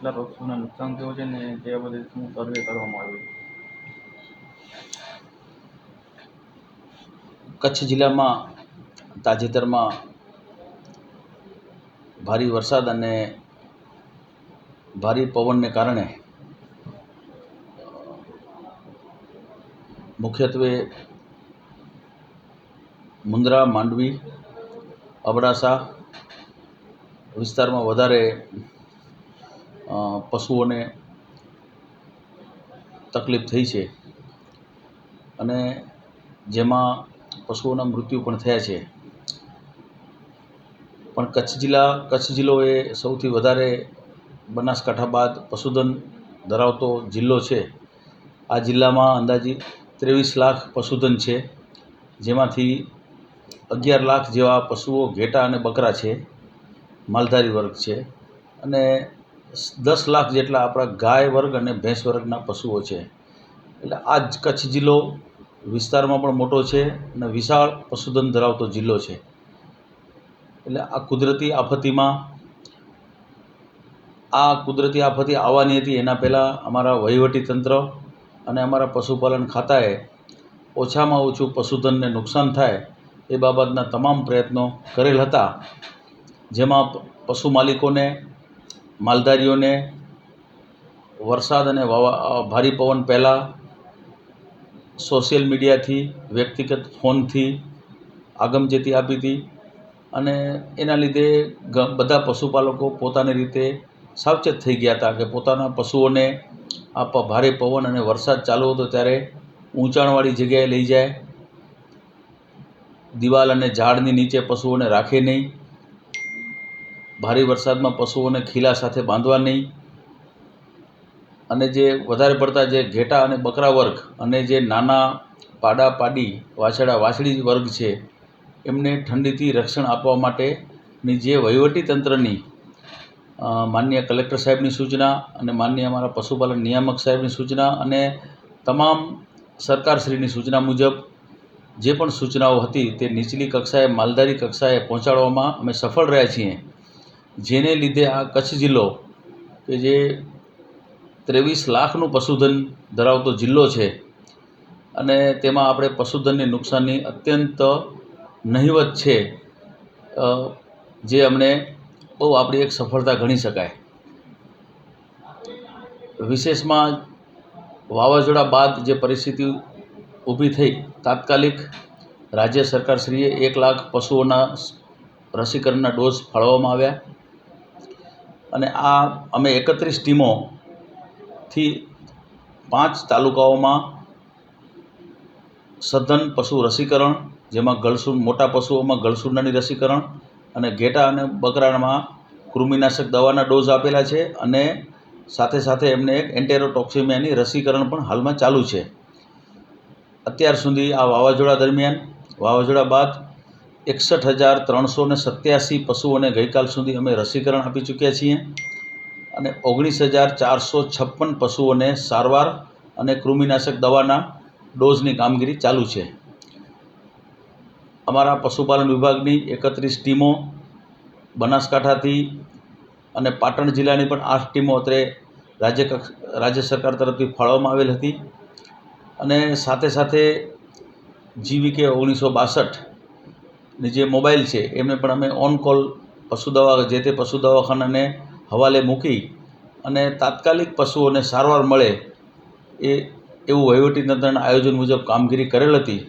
કેટલા પશુઓને નુકસાન થયું છે ને તે બધે શું સર્વે કરવામાં આવ્યું કચ્છ જિલ્લામાં તાજેતરમાં ભારે વરસાદ અને ભારે પવનને કારણે, મુખ્યત્વે મુંદ્રા, માંડવી, અબડાસા વિસ્તારમાં વધારે પશુઓને તકલીફ થઈ છે. અને જેમાં પશુઓના મૃત્યુ પણ થયા છે. પણ કચ્છ જિલ્લા, કચ્છ જિલ્લો એ સૌથી વધારે બનાસકાંઠા બાદ પશુધન ધરાવતો જિલ્લો છે. આ જિલ્લામાં અંદાજિત ત્રેવીસ લાખ પશુધન છે. જેમાંથી અગિયાર લાખ જેવા પશુઓ ઘેટા અને બકરા છે. માલધારી વર્ગ છે. અને દસ લાખ જેટલા આપણા ગાય વર્ગ અને ભેંસ વર્ગના પશુઓ છે. એટલે આ જ કચ્છ જિલ્લો વિસ્તારમાં પણ મોટો છે અને વિશાળ પશુધન ધરાવતો જિલ્લો છે. એટલે આ કુદરતી આફતીમાં, આ કુદરતી આફતી આવવાની હતી એના પહેલાં અમારા વહીવટી તંત્ર અને અમારા પશુપાલન ખાતાએ ઓછામાં ઓછું પશુધનને નુકસાન થાય એ બાબતના તમામ પ્રયત્નો કરેલ હતા. જેમાં પશુ માલિકોને માલધારીઓને વરસાદ અને ભારે પવન પહેલાં સોશિયલ મીડિયાથી, વ્યક્તિગત ફોનથી આગમચેતી આપી હતી અને એના લીધે બધા પશુપાલકો પોતાની રીતે સાવચેત થઈ ગયા હતા કે પોતાના પશુઓને આ ભારે પવન અને વરસાદ ચાલુ હતો ત્યારે ઊંચાણવાળી જગ્યાએ લઈ જાય. દિવાલ અને ઝાડની નીચે પશુઓને રાખે નહીં. ભારે વરસાદમાં પશુઓને ખીલા સાથે બાંધવા નહીં. અને જે વધારે પડતા જે ઘેટા અને બકરા વર્ગ અને જે નાના પાડા પાડી વાછડા વાછડી વર્ગ છે, એમને ઠંડીથી રક્ષણ આપવા માટેની જે વહીવટી તંત્રની માનનીય કલેક્ટર સાહેબની સૂચના અને માનનીય અમારા પશુપાલન નિયામક સાહેબની સૂચના અને તમામ સરકારશ્રીની સૂચના મુજબ, જે પણ સૂચનાઓ હતી તે નીચલી કક્ષાએ, માલધારી કક્ષાએ પહોંચાડવામાં અમે સફળ રહ્યા છીએ. જેને લીધે આ કચ્છ જિલ્લો કે જે ત્રેવીસ લાખનું પશુધન ધરાવતો જિલ્લો છે અને તેમાં આપણે પશુધનની નુકસાનની અત્યંત નહિવત છે જે અમને બહુ આપણી એક સફળતા ગણી શકાય. વિશેષમાં વાવાઝોડા બાદ જે પરિસ્થિતિ ઊભી થઈ તાત્કાલિક રાજ્ય સરકારશ્રીએ એક લાખ પશુઓના રસીકરણના ડોઝ ફાળવવામાં આવ્યા. અને આ અમે એકત્રીસ ટીમોથી પાંચ તાલુકાઓમાં સઘન પશુ રસીકરણ, જેમાં ગળસું મોટા પશુઓમાં ગળસુંડાની રસીકરણ અને ઘેટા અને બકરામાં કૃમિનાશક દવાના ડોઝ આપેલા છે અને સાથે સાથે એમને એક એન્ટેરોટોક્સિમિયાની રસીકરણ પણ હાલમાં ચાલુ છે. અત્યાર સુધી આ વાવાઝોડા દરમિયાન, વાવાઝોડા બાદ એકસઠ હજાર ત્રણસો ને સત્યાસી પશુઓને ગઈકાલ સુધી અમે રસીકરણ આપી ચૂક્યા છીએ અને ઓગણીસ હજાર ચારસો છપ્પન પશુઓને સારવાર અને કૃમિનાશક દવાના ડોઝની કામગીરી ચાલુ છે. અમારા પશુપાલન વિભાગની એકત્રીસ ટીમો બનાસકાંઠાથી અને પાટણ જિલ્લાની પણ આઠ ટીમો અત્રે રાજ્ય રાજ્ય સરકાર તરફથી ફાળવવામાં આવેલ હતી. અને સાથે સાથે જીવીકે ઓગણીસો બાસઠની જે મોબાઈલ છે, એમને પણ અમે ઓન કોલ પશુ દવા, જે તે પશુ દવાખાનાને હવાલે મૂકી અને તાત્કાલિક પશુઓને સારવાર મળે એ એવું વહીવટીતંત્રના આયોજન મુજબ કામગીરી કરેલ હતી.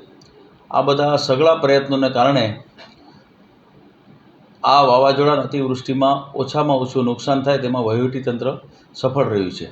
આ બધા સઘળા પ્રયત્નોને કારણે આ વાવાઝોડા અને અતિવૃષ્ટિમાં ઓછામાં ઓછું નુકસાન થાય તેમાં વહીવટીતંત્ર સફળ રહ્યું છે.